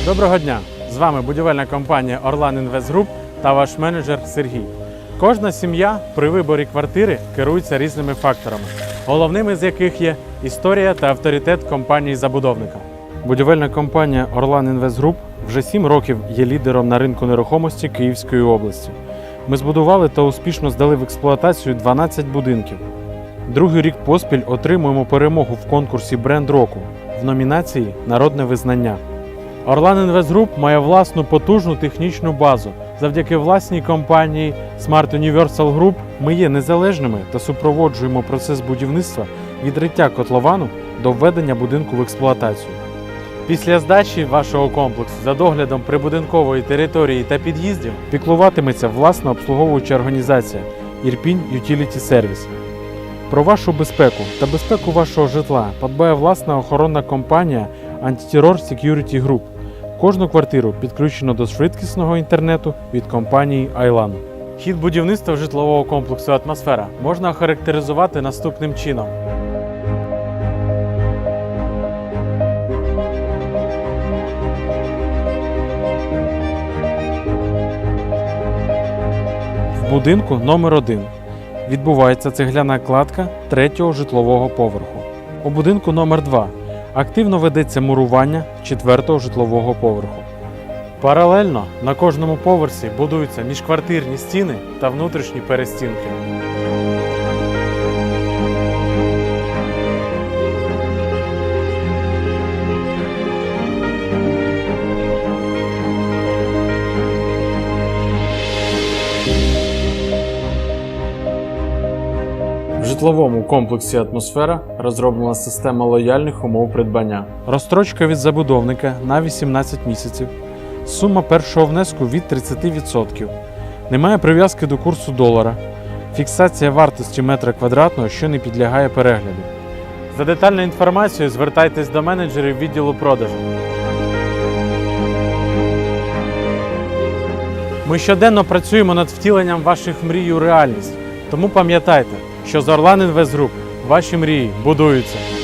Доброго дня! З вами будівельна компанія Orlan Invest Group та ваш менеджер Сергій. Кожна сім'я при виборі квартири керується різними факторами, головними з яких є історія та авторитет компанії-забудовника. Будівельна компанія Orlan Invest Group вже 7 років є лідером на ринку нерухомості Київської області. Ми збудували та успішно здали в експлуатацію 12 будинків. Другий рік поспіль отримуємо перемогу в конкурсі Бренд року в номінації Народне визнання. Invest Group має власну потужну технічну базу. Завдяки власній компанії Smart Universal Group ми є незалежними та супроводжуємо процес будівництва від риття котловану до введення будинку в експлуатацію. Після здачі вашого комплексу за доглядом прибудинкової території та під'їздів піклуватиметься власна обслуговуюча організація Ірпінь Utility Service. Про вашу безпеку та безпеку вашого житла подбає власна охоронна компанія Antiterror Security Group. Кожну квартиру підключено до швидкісного інтернету від компанії Айлан. Хід будівництва житлового комплексу Атмосфера можна охарактеризувати наступним чином. В будинку номер 1 відбувається цегляна кладка третього житлового поверху. У будинку номер 2 активно ведеться мурування четвертого житлового поверху. Паралельно на кожному поверсі будуються міжквартирні стіни та внутрішні перестінки. Житловому комплексі Атмосфера розроблена система лояльних умов придбання. Розстрочка від забудовника на 18 місяців. Сума першого внеску від 30%. Немає прив'язки до курсу долара. Фіксація вартості метра квадратного, що не підлягає перегляду. За детальною інформацією звертайтесь до менеджерів відділу продажу. Ми щоденно працюємо над втіленням ваших мрій у реальність. Тому пам'ятайте, що з Орлан Group ваші мрії будуються.